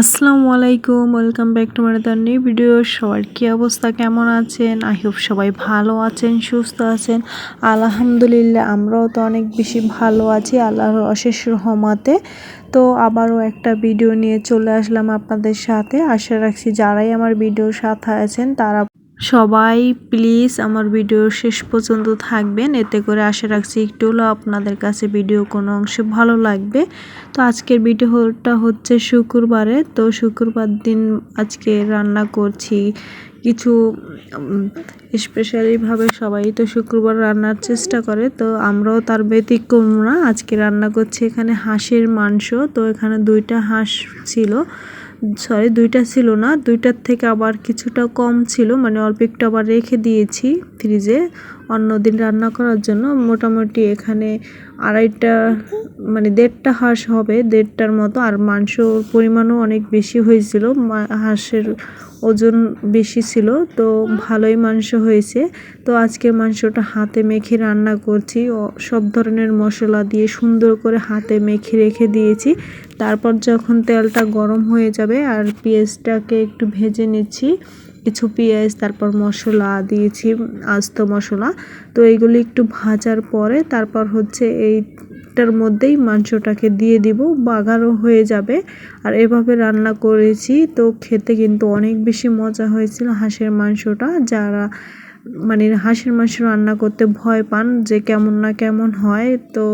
আসসালামু আলাইকুম, welcome back two মানে তার নিউ ভিডিও সবার কী অবস্থা, কেমন আছেন? আই হোপ সবাই ভালো আছেন, সুস্থ আছেন। আলহামদুলিল্লাহ, আমরাও তো অনেক বেশি ভালো আছি, আল্লাহর অশেষ রহমাতে। তো আবারও একটা ভিডিও নিয়ে চলে আসলাম আপনাদের সাথে। আশা রাখছি যারাই আমার ভিডিওর সাথে আছেন, তারা সবাই প্লিজ আমার ভিডিও শেষ পর্যন্ত থাকবেন। এতে করে আশা রাখছি একটু হলেও আপনাদের কাছে ভিডিও কোনো অংশে ভালো লাগবে। তো আজকের ভিডিওটা হচ্ছে শুক্রবারে। তো শুক্রবার দিন আজকে রান্না করছি কিছু স্পেশালিভাবে সবাই তো শুক্রবার রান্নার চেষ্টা করে। তো আমরাও তার ব্যতিক্রম না। আজকে রান্না করছি এখানে হাঁসের মাংস। তো এখানে দুইটা হাঁস ছিল। সরি দুইটা ছিল না। দুইটার থেকে আবার কিছুটা কম ছিল। মানে অল্প একটু আবার রেখে দিয়েছি ফ্রিজে অন্য দিন রান্না করার জন্য মোটামুটি এখানে আড়াইটা মানে দেড়টা হাঁস হবে, দেড়টার মতো। আর মাংসর পরিমাণও অনেক বেশি হয়েছিল হাঁসের ওজন বেশি ছিল, তো ভালোই মাংস হয়েছে। তো আজকে মাংসটা হাতে মেখে রান্না করছি। সব ধরনের মশলা দিয়ে সুন্দর করে হাতে মেখে রেখে দিয়েছি। তারপর যখন তেলটা গরম হয়ে যাবে আর পেঁয়াজটাকে একটু ভেজে নিচ্ছি কিছু পেঁয়াজ, তারপর মশলা দিয়েছি, আস্ত মশলা। তো এইগুলি একটু ভাজার পরে তারপর হচ্ছে এইটার মধ্যেই মাংসটাকে দিয়ে দিব, বাগারও হয়ে যাবে। আর এভাবে রান্না করেছি, তো খেতে কিন্তু অনেক বেশি মজা হয়েছিল হাঁসের মাংসটা। যারা মানে হাঁসের মাংস রান্না করতে ভয় পান যে কেমন না কেমন হয়, তো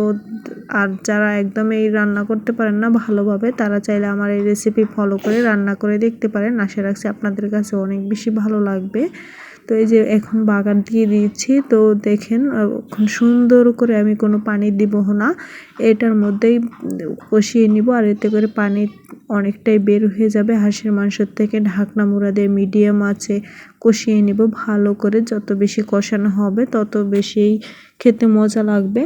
আর যারা একদম এই রান্না করতে পারেন না ভালোভাবে, তারা চাইলে আমার এই রেসিপি ফলো করে রান্না করে দেখতে পারেন। আশা রাখছি আপনাদের কাছে অনেক বেশি ভালো লাগবে। তো এই যে এখন বাগান দিয়ে দিয়েছি তো দেখেন এখন সুন্দর করে আমি কোনো পানি দিব না। এটার মধ্যেই কষিয়ে নিব, আর এতে করে পানি অনেকটাই বের হয়ে যাবে। হাঁসের মাংসর থেকে ঢাকনা মুড়া দিয়ে মিডিয়াম আছে, কষিয়ে নিব। ভালো করে যত বেশি কষানো হবে, তত বেশি খেতে মজা লাগবে।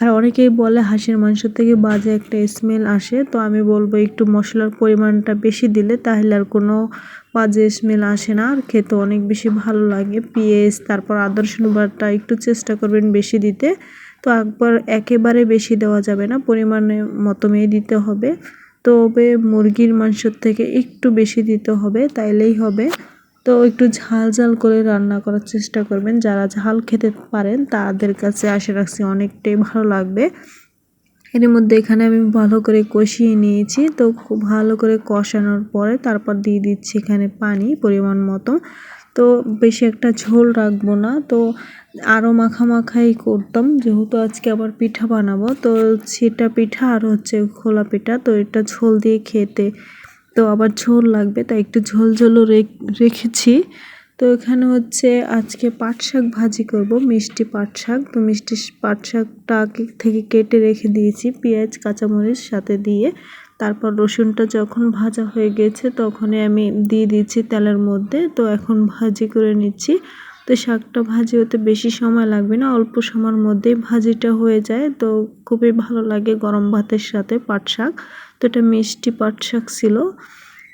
আর অনেকেই বলে হাঁসের মাংস থেকে বাজে একটা স্মেল আসে, তো আমি বলব একটু মশলার পরিমাণটা বেশি দিলে তাহলে আর কোনো বাজে স্মেল আসে না, আর খেতে অনেক বেশি ভালো লাগে। পেঁয়াজ তারপর আদর্শ বাটা একটু চেষ্টা করবেন বেশি দিতে। তো একবার একেবারে বেশি দেওয়া যাবে না, পরিমাণে মতো মেয়ে দিতে হবে। তবে মুরগির মাংসর থেকে একটু বেশি দিতে হবে, তাইলেই হবে। তো একটু ঝাল ঝাল করে রান্না করার চেষ্টা করবেন। যারা ঝাল খেতে পারেন, তাদের কাছে আশা রাখছি অনেকটাই ভালো লাগবে। এর মধ্যে এখানে আমি ভালো করে কষিয়ে নিয়েছি। তো খুব ভালো করে কষানোর পরে তারপর দিয়ে দিচ্ছি এখানে পানি পরিমাণ মতো। তো বেশি একটা ঝোল রাখব না। তো আরও মাখামাখাই করতাম। যেহেতু আজকে আবার পিঠা বানাবো, তো সেটা পিঠা আর হচ্ছে খোলা পিঠা, তো এটা ঝোল দিয়ে খেতে তো আবার ঝোল লাগবে। তাই একটু ঝোল ঝোলও রেখেছি। তো এখানে হচ্ছে আজকে পাট শাক ভাজি করব, মিষ্টি পাট শাক। তো মিষ্টি পাট শাকটা থেকে কেটে রেখে দিয়েছি পেঁয়াজ, কাঁচামরিচ সাথে দিয়ে। তারপর রসুনটা যখন ভাজা হয়ে গেছে তখনই আমি দিয়ে দিচ্ছি তেলের মধ্যে। তো এখন ভাজি করে নিচ্ছি। তো শাকটা ভাজি হতে বেশি সময় লাগবে না, অল্প সময়ের মধ্যেই ভাজিটা হয়ে যায়। তো খুবই ভালো লাগে গরম ভাতের সাথে পাট শাক। তো এটা মিষ্টি পাট শাক ছিল।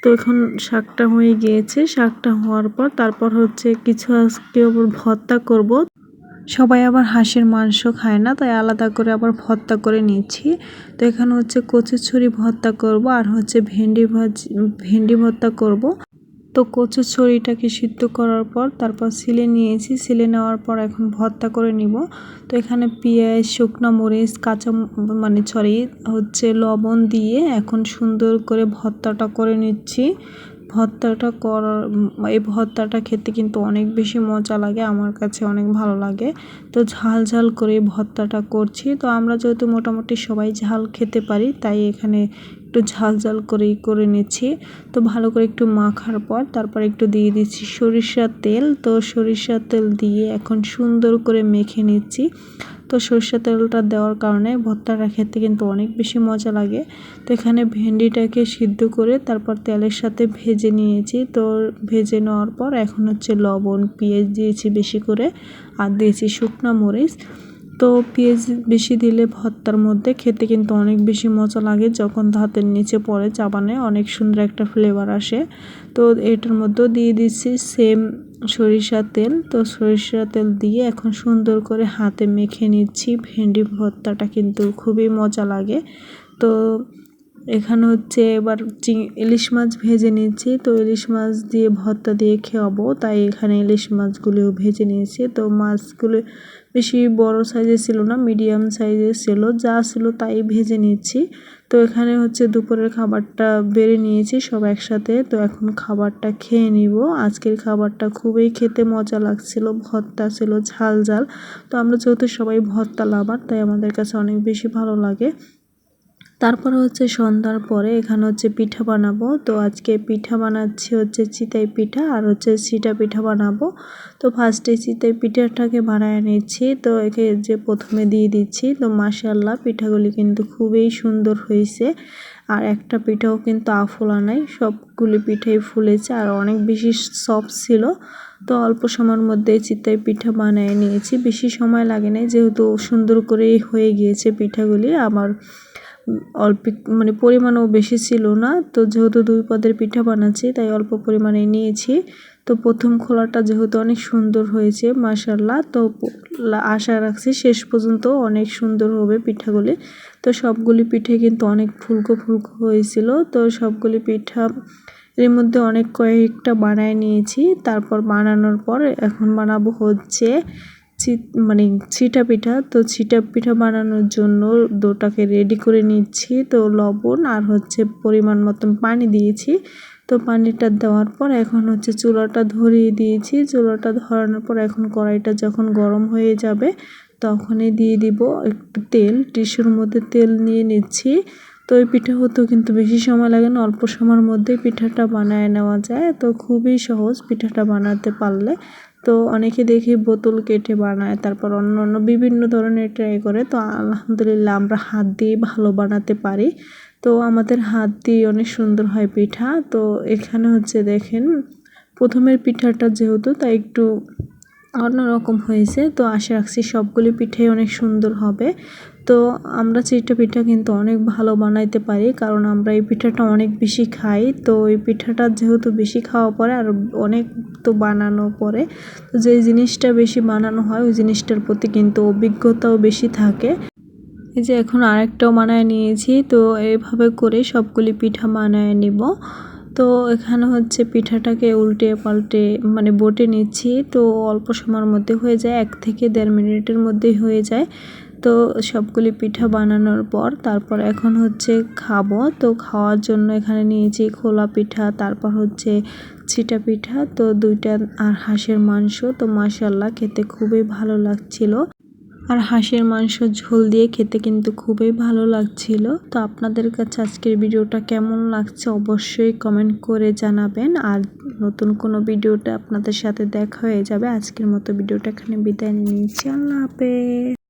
তো এখন শাকটা হয়ে গিয়েছে। শাকটা হওয়ার পর তারপর হচ্ছে কিছু আজকে ওপর ভর্তা করব। সবাই আবার হাঁসের মাংস খায় না, তাই আলাদা করে আবার ভর্তা করে নিচ্ছি। তো এখানে হচ্ছে কচুর ছুরি ভর্তা করব আর হচ্ছে ভেন্ডি ভাজ, ভেন্ডি ভর্তা করব। তো কচুর ছড়িটাকে সিদ্ধ করার পর তারপর সিলে নিয়েছি। সিলে নেওয়ার পর এখন ভর্তা করে নিব। তো এখানে পেঁয়াজ, শুকনো মরিচ, কাঁচা মানে সরি, হচ্ছে লবণ দিয়ে এখন সুন্দর করে ভর্তাটা করে নিচ্ছি। ভর্তাটা করার, এই ভর্তাটা খেতে কিন্তু অনেক বেশি মজা লাগে, আমার কাছে অনেক ভালো লাগে। তো ঝাল ঝাল করে ভর্তাটা করছি। তো আমরা যেহেতু মোটামুটি সবাই ঝাল খেতে পারি, তাই এখানে একটু ঝাল ঝাল করেই করে নিচ্ছি। তো ভালো করে একটু মাখার পর তারপর একটু দিয়ে দিচ্ছি সরিষার তেল। তো সরিষার তেল দিয়ে এখন সুন্দর করে মেখে নিচ্ছি। তো সরষের তেলটা দেওয়ার কারণে ভর্তাটা খেতে কিন্তু অনেক বেশি মজা লাগে। তো এখানে ভেন্ডিটাকে সিদ্ধ করে তারপর তেলের সাথে ভেজে নিয়েছি। তো ভেজে নেওয়ার পর এখন হচ্ছে লবণ, পেঁয়াজ দিয়েছি বেশি করে। আর দিয়েছি শুকনো মরিচ। তো পেঁয়াজ বেশি দিলে ভর্তার মধ্যে খেতে কিন্তু অনেক বেশি মজা লাগে। যখন হাতের নিচে পড়ে চাবানে অনেক সুন্দর একটা ফ্লেভার আসে। তো এটার মধ্যেও দিয়ে দিচ্ছি সেম সরিষা তেল। তো সরিষা তেল দিয়ে এখন সুন্দর করে হাতে মেখে নিচ্ছি। ভেন্ডি ভর্তাটা কিন্তু খুবই মজা লাগে। তো এখানে হচ্ছে এবার চিং- ইলিশ মাছ ভেজে নিয়েছি তো ইলিশ মাছ দিয়ে ভর্তা দিয়ে খাওয়াবো তাই এখানে ইলিশ মাছগুলিও ভেজে নিয়েছি। তো মাছগুলো বেশি বড় সাইজের ছিল না মিডিয়াম সাইজের ছিল, যা ছিল তাই ভেজে নিয়েছি তো এখানে হচ্ছে দুপুরের খাবারটা বেড়ে নিয়েছি সব একসাথে। তো এখন খাবারটা খেয়ে নিব। আজকের খাবারটা খুবই খেতে মজা লাগছিল, ভর্তা ছিল ঝাল ঝাল তো আমরা যেহেতু সবাই ভর্তা লাভার, তাই আমাদের কাছে অনেক বেশি ভালো লাগে। তারপরে হচ্ছে সন্ধ্যার পরে এখানে হচ্ছে পিঠা বানাবো। তো আজকে পিঠা বানাচ্ছি হচ্ছে চিতাই পিঠা আর হচ্ছে সিটা পিঠা বানাবো। তো ফার্স্টে চিতাই পিঠাটাকে বানায় নিচ্ছি। তো একে যে প্রথমে দিয়ে দিচ্ছি, তো মাসাল্লাহ পিঠাগুলি কিন্তু খুবই সুন্দর হয়েছে। আর একটা পিঠাও কিন্তু আফোলা নাই, সবগুলি পিঠাই ফুলেছে আর অনেক বেশি সফট ছিল। তো অল্প সময়ের মধ্যে চিতাই পিঠা বানিয়ে নিয়েছি। বেশি সময় লাগে নাই, যেহেতু সুন্দর করেই হয়ে গিয়েছে পিঠাগুলি। আমার অল্প মানে পরিমাণও বেশি ছিল না। তো যেহেতু দুই পদের পিঠা বানাচ্ছি, তাই অল্প পরিমাণে নিয়েছি। তো প্রথম খোলাটা যেহেতু অনেক সুন্দর হয়েছে মাসাল্লাহ তো আশা রাখছি শেষ পর্যন্ত অনেক সুন্দর হবে পিঠাগুলি। তো সবগুলি পিঠে কিন্তু অনেক ফুলকো ফুলকো হয়েছিল। তো সবগুলি পিঠা এর মধ্যে অনেক কয়েকটা বানায় নিয়েছি। তারপর বানানোর পর এখন বানাবো হচ্ছে মানে ছিটা পিঠা। তো ছিটা পিঠা বানানোর জন্য ডোটাকে রেডি করে নিচ্ছি। তো লবণ আর হচ্ছে পরিমাণ মতন পানি দিয়েছি। তো পানিটা দেওয়ার পর এখন হচ্ছে চুলাটা ধরিয়ে দিয়েছি। চুলাটা ধরানোর পর এখন কড়াইটা যখন গরম হয়ে যাবে, তখনই দিয়ে দিব একটু তেল। টিস্যুর মধ্যে তেল নিয়ে নিচ্ছি। তো এই পিঠা হতেও কিন্তু বেশি সময় লাগে না, অল্প সময়ের মধ্যেই পিঠাটা বানায় নেওয়া যায়। তো খুবই সহজ পিঠাটা বানাতে পারলে। তো অনেকে দেখি বোতল কেটে বানায়, তারপর অন্য অন্য বিভিন্ন ধরনের ট্রাই করে। তো আলহামদুলিল্লাহ আমরা হাত দিয়ে ভালো বানাতে পারি। তো আমাদের হাত দিয়ে অনেক সুন্দর হয় পিঠা। তো এখানে হচ্ছে দেখেন, প্রথমের পিঠাটা যেহেতু তাই একটু অন্যরকম হয়েছে। তো আশা রাখছি সবগুলি পিঠাই অনেক সুন্দর হবে। তো আমরা চিটা পিঠা কিন্তু অনেক ভালো বানাইতে পারি, কারণ আমরা এই পিঠাটা অনেক বেশি খাই। তো এই পিঠাটা যেহেতু বেশি খাওয়া পরে আর অনেক তো বানানো পরে, তো যেই জিনিসটা বেশি বানানো হয়, ওই জিনিসটার প্রতি কিন্তু অভিজ্ঞতাও বেশি থাকে। এই যে এখন আরেকটাও বানায় নিয়েছি, তো এইভাবে করে সবগুলি পিঠা বানায় নিব। তো এখানে হচ্ছে পিঠাটাকে উল্টে পাল্টে মানে বটে নিচ্ছি, তো অল্প সময়ের মধ্যে হয়ে যায়, এক থেকে দেড় মিনিটের মধ্যেই হয়ে যায়। তো সবগুলি পিঠা বানানোর পর তারপর এখন হচ্ছে খাব। তো খাওয়ার জন্য এখানে নিয়েছি খোলা পিঠা, তারপর হচ্ছে ছিটা পিঠা, তো দুইটা আর হাঁসের মাংস। তো মাসাল্লাহ খেতে খুবই ভালো লাগছিল। আর হাঁসের মাংস ঝোল দিয়ে খেতে কিন্তু খুবই ভালো লাগছিল। তো আপনাদের কাছে আজকের ভিডিওটা কেমন লাগছে অবশ্যই কমেন্ট করে জানাবেন। আর নতুন কোনো ভিডিওটা আপনাদের সাথে দেখা হয়ে যাবে। আজকের মতো ভিডিওটা এখানে বিদায় নিচ্ছি। আল্লাহ হাফেজ।